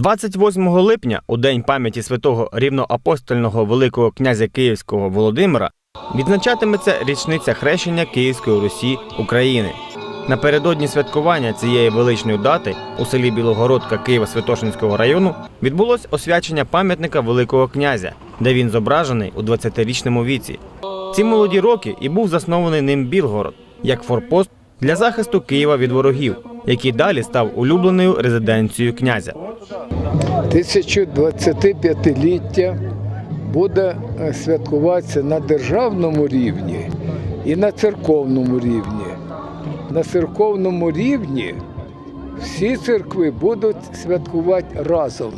28 липня, у день пам'яті святого рівноапостольного Великого князя Київського Володимира, відзначатиметься річниця хрещення Київської Русі України. Напередодні святкування цієї величної дати у селі Білогородка Києво-Святошинського району відбулось освячення пам'ятника Великого князя, де він зображений у 20-річному віці. Ці молоді роки і був заснований ним Білгород як форпост для захисту Києва від ворогів, який далі став улюбленою резиденцією князя. 1025-ліття буде е, святкуватися на державному рівні і на церковному рівні. На церковному рівні всі церкви будуть святкувати разом.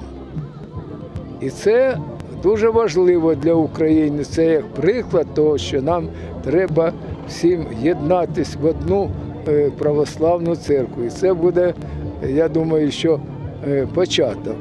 І це дуже важливо для України. Це як приклад того, що нам треба всім єднатись в одну е, православну церкву. І це буде, я думаю, що початок.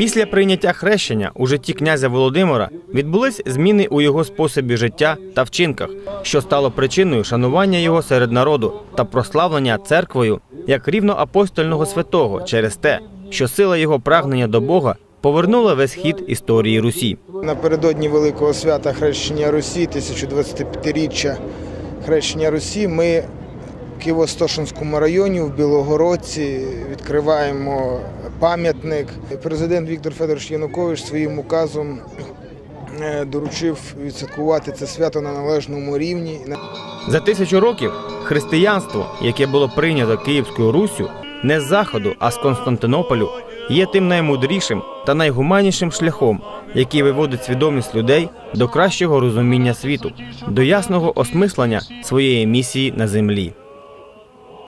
Після прийняття хрещення у житті князя Володимира відбулись зміни у його способі життя та вчинках, що стало причиною шанування його серед народу та прославлення церквою як рівноапостольного святого через те, що сила його прагнення до Бога повернула весь хід історії Русі. Напередодні Великого свята Хрещення Русі, 1025-річчя Хрещення Русі, ми Києво-Стошинському районі в Білогородці відкриваємо пам'ятник. Президент Віктор Федорович Янукович своїм указом е, доручив відсвяткувати це свято на належному рівні. За тисячу років християнство, яке було прийнято Київською Руссю, не з заходу, а з Константинополю, є тим наймудрішим та найгуманнішим шляхом, який виводить свідомість людей до кращого розуміння світу, до ясного осмислення своєї місії на землі.